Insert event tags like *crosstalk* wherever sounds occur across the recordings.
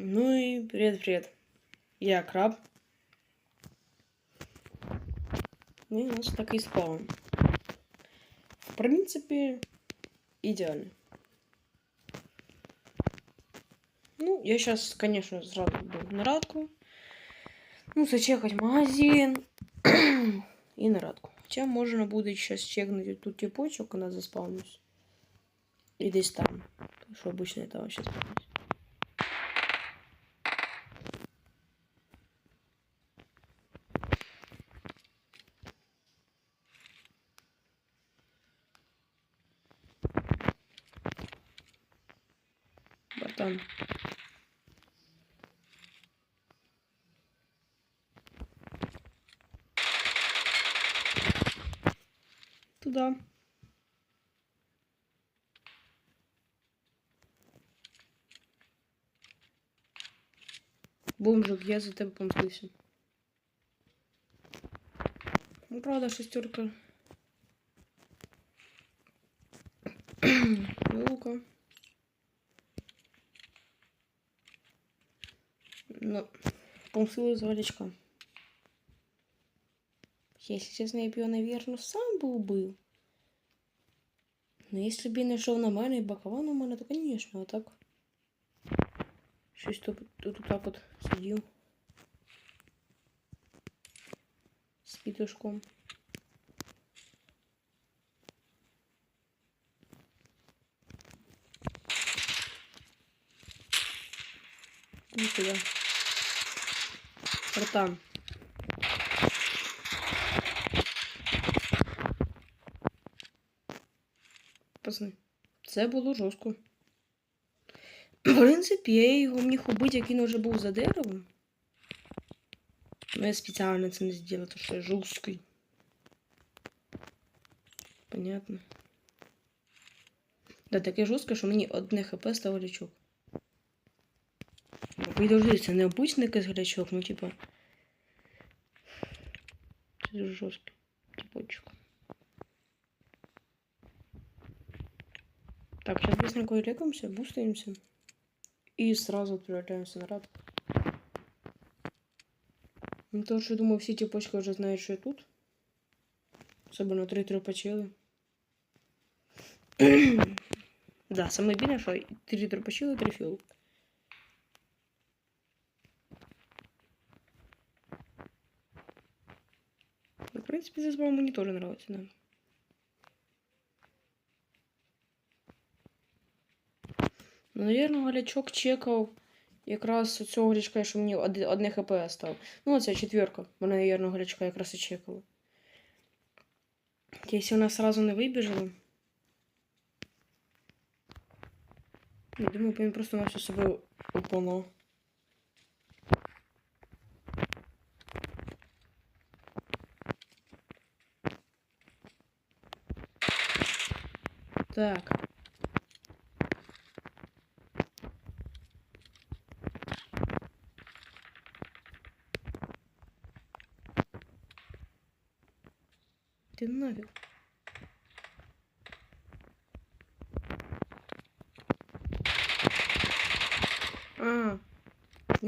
Ну и привет-привет. Я краб. Ну и у нас такий спаун. В принципе, идеально. Ну, я сейчас, конечно, сразу буду на радку. Ну, зачекать магазин. *clears throat* и на радку. Хотя можно будет сейчас чекнуть тут типочек, когда заспавнюсь. И десь там. Потому что обычно это вообще спавнюсь. Братан. Туда. Бомжик, я за тебе помстився. Ну, правда, шестерка. *clears throat* Лука. Ну, помстила за Валечка. Если честно, я б його, наверное, сам би убив. Ну, якщо б він не йшов на мене і бакував на мене, то, звісно, а так. Щось тут, тут так от сидів. З пітушком. Иди сюда. Братан. Пацани, це було жорстко. В принципі, я його міг убити, як він вже був за деревом. Но я спеціально це не зробила, тому що я жорсткий. Понятно. Да, таке жорстке, що мені одне хп став глячок. Підожди, це не обичний якийсь ну типа. Це дуже жорсткий. Типочок. Так, сейчас быстренько рекаемся, бустаемся. И сразу отправляемся на рад. Ну, то, что, думаю, все типочки уже знают, что я тут. Особенно три трупачили. *clears throat* да, самое обидное, что три трупачили, три фил. Принципе, здесь, по-моему, мне тоже нравится, да. Ну, Навірно, Галячок чекав якраз цього Галячка, що мені одне хп став. Ну, оця четверка. Мене, навірно, Галячка якраз і чекала. Якщо вона сразу не вибіжала. Я думаю, він просто на всю себе опонав.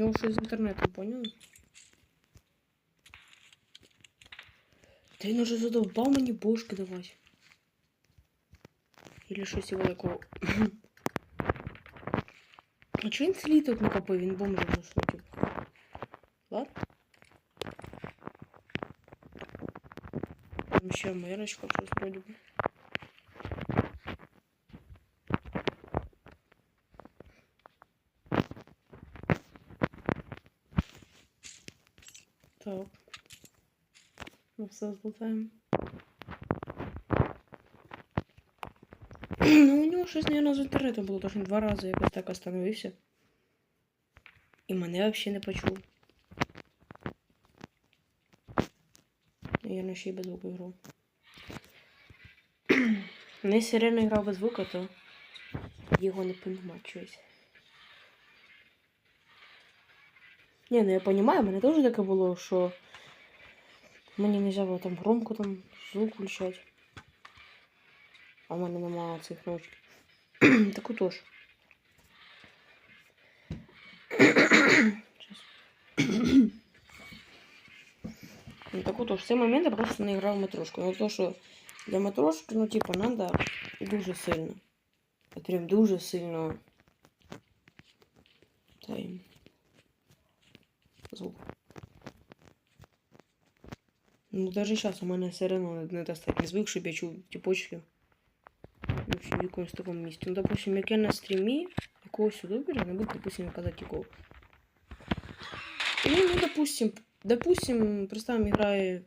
у него что из интернета, понял? Да він уже задовбав мені бошки давати. Или щось його такого. А чого він сліток не копив? Він бомжа зашлутив. Ладно. Там ще мирочка щось вроде би. Все злутаємо. *clears throat* ну, у нього щось, наверное, було, тому що він два рази якось так остановився. І мене взагалі не почув. Я ще й без звуку грав. *clears throat* Ну, якщо реально грав без звука, то його не понімати щось. Ні, ну я розумію, мене теж таке було, що Мне нельзя было там громко там звук включать, А в мене немає цих ручок. так отож. *clears throat* ну, так вот, в все моменты просто наиграл матрешку. Ну, Но то, что для матрошки, ну, типа, надо дуже сильно. Прям дуже сильно Ну, даже сейчас у мене все одно недостатньо звук, щоб я чув ті почки. Ну, ще в якомусь такому місці. Ну, допустим, як я на стрімі якогось ютубера, не буду, допустим, казати якого. Ну, ну, допустим, допустим, представим, играю,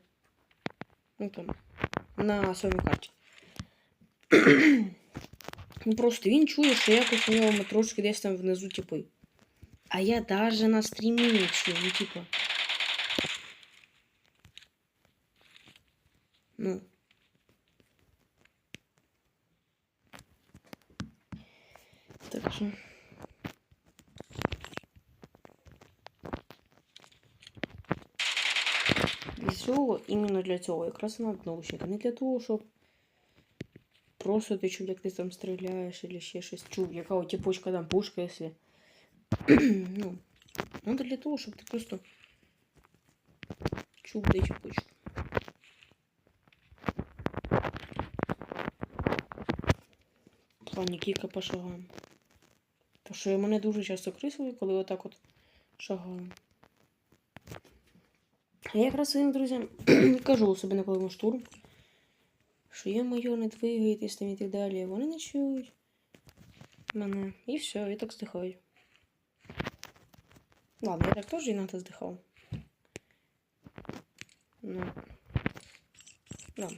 ну, там, на своїй карті. ну, просто він чує, що якось у нього трошки десь там внизу типи. А я даже на стрімі не чую, ну, типа. Ну. Так що. Для цього, іменно для цього, якраз надо наушника. Не для того, щоб просто ти чув, як ти там стріляєш, або ще щось чув, яка у тіпочка там пушка, якщо. *clears throat* ну, надо для того, щоб ти просто чув, де тіпочка. Плані кілька по шагам. Тому що мене дуже часто крисили, коли отак от шагаю. А я якраз своїм друзям *clears throat* кажу у себе на коли штурм, що є моє, не двигайтесь там і так далі. Вони не чують мене. І все, я так здихаю. Ладно, я так теж іноді здихав. Ну. Да.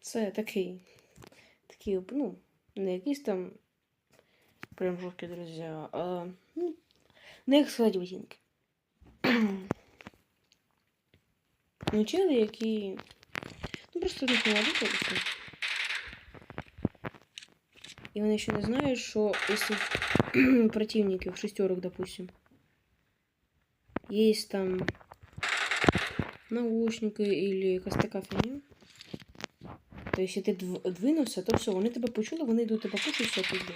Це такий такі, ну, не якісь там прям жорсткі друзі, а ну, не як сказати ботинки. ну, чели, які. Ну, просто не молоді, І вони ще не знають, що якщо *clears throat* противників шестерок, допустим, есть там наушники или якась така фігня, то якщо ти двинувся, то все, вони тебе почули, вони йдуть тебе пушать, все пізду.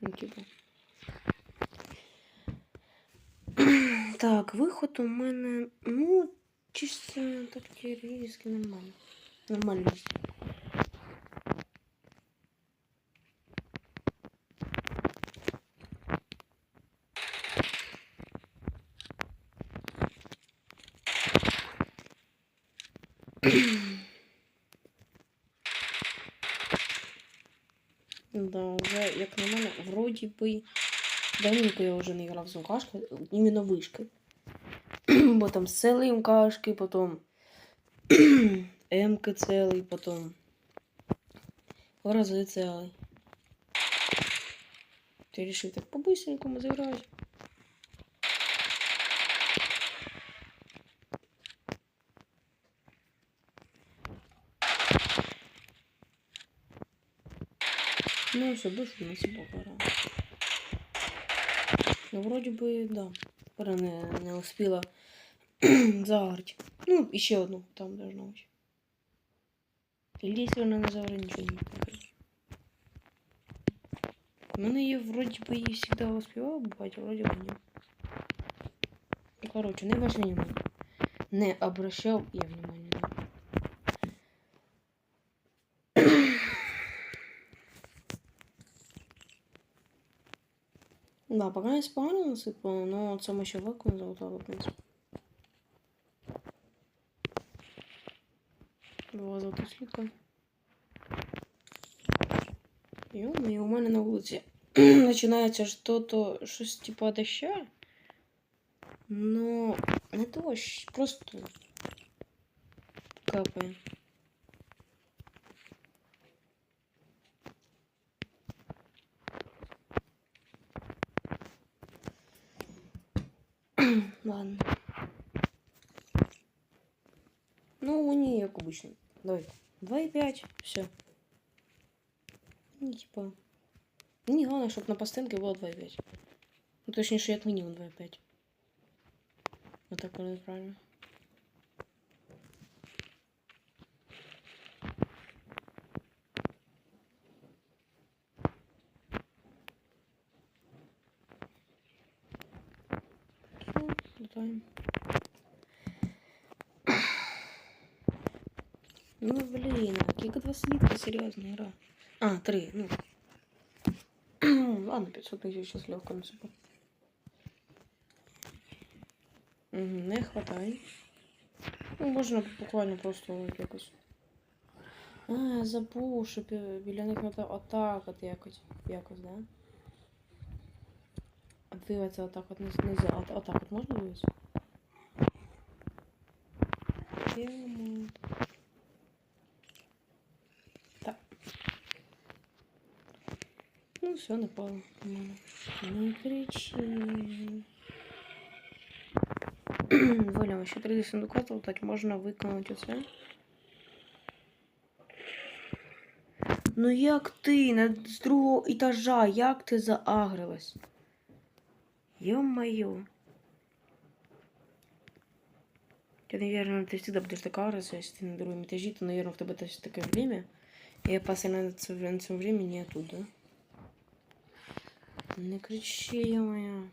Ну, типу. Так, виход у мене, ну, чисто такі різки нормально. Нормально. Би. Давненько я вже не грав з МКшки, іменно вишки. Бо там МКшки, потім МК целый, потом рази целый. Ти вирішив так по-быстренькому зіграти. Все, быстро на себя пора. Ну, вроде бы, да. Пора не, не успела *clears throat* загорать. Ну, еще одну там должна быть. Или если она не загорит, ничего не покажет. Ну, я вроде бы и всегда успевала бывать, вроде бы нет. Ну, короче, не обращай внимания. Не обращал я внимания. Да, пока не спавнил насыпала, но сам еще вакуум залутала, в принципе. Два золота слитка. Ё-моё, у мене на вулиці *clears throat* починається що-то, щось типа доща. Но не дощ, просто капає. *clears throat* Ладно. Ну, не как обычно. Давай. 2,5. Все. Ну, типа. Не главное, чтобы на постенке было 2,5. Ну, точнее, як мінімум 2,5. Вот так вроде правильно. хватаем. Ну, блин, а сколько два слитка, серьезная игра. А, три, ну. *clears throat* Ладно, 500 тысяч сейчас легко насыпу. Угу, не хватає. Ну, можна буквально просто якось. А, я забув, що бі- біля них треба отак от якось, якось, да? А дивиться отак от не нельзя. От, отак от можна дивитися? Йому. Так. Ну, все, напало. Нормально. Не кричи. Воля, ще 3 сундука золотать можна виконати оце. Ну як ти на з другого етажа, як ти заагрилась? Ё-моё. Ты, наверное, ты всегда будешь так агриться, если ты на другом этаже, то, наверное, в тебе теж таке время. И опасен на це, на цьому времени оттуда. Не кричи, ё-моё.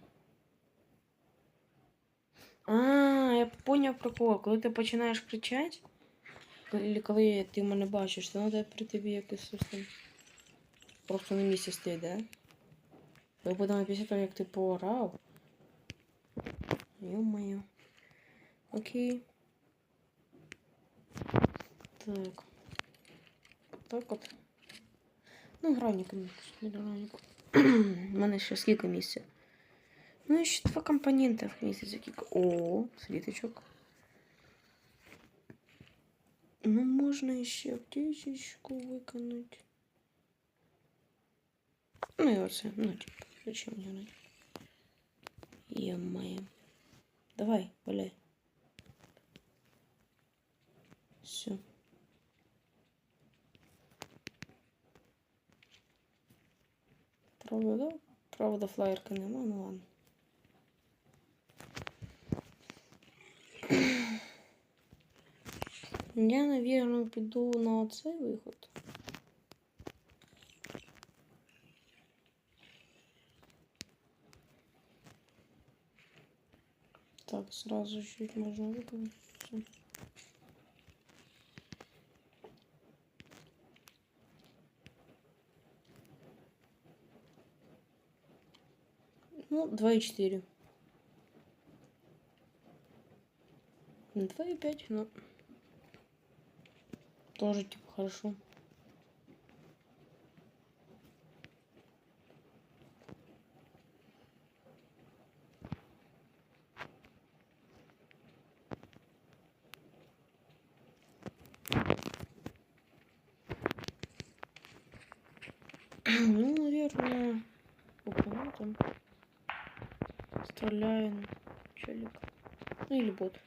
А, я поняв прикол. Коли ти починаєш кричати, коли, коли ти мене бачиш, то треба при тобі якось щось там просто на місці стоїть, да? Я потім після того, як ти поорав. Ё-моё. Окей. Так. Так от. Ну, грані, конечно, не граніку. *clears throat* У мене ще скільки місця? Ну, і ще два компоненти в місяць. Кілька. О, сліточок. Ну, можна ще аптечечку виконати. Ну і оце, ну, типа, зачем делать? Е-мое. Давай, валяй. Все. Правда, да? Правда, флаєрки нема, ну ладно. Я, наверное, піду на цей виход. Так, сразу чуть можно выполнить. Всё. Ну, 2,4. 2,5, ну. Тоже типа хорошо. Ну, наверное, сколько там стреляем челик. Ну или бот.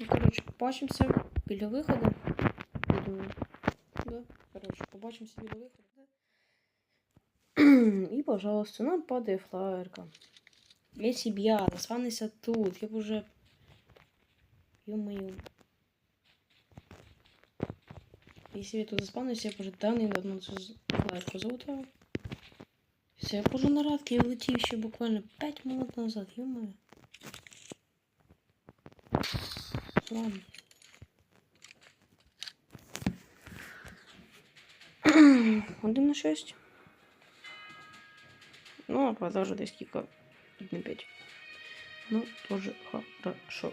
Ну, короче, побачимося біля виходу. Я думаю. Да. Короче, побачимося біля виходу. Да. *clears throat* І, пожалуйста, нам падає флаєрка. Если б я заспавнився тут, я б уже... Ё-моё. Если я тут заспавнився, я б уже давно цю з- флаєрку залутав. Все, я б уже на радки летів ще буквально 5 минут назад, ё-моё. Ладно. *clears throat* Один на шесть. Ну, а продажа десь кілька на 5. Ну, тоже хорошо.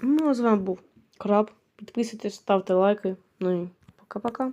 Ну, а з вами був Краб. Підписуйтесь, ставте лайки. Ну і пока-пока.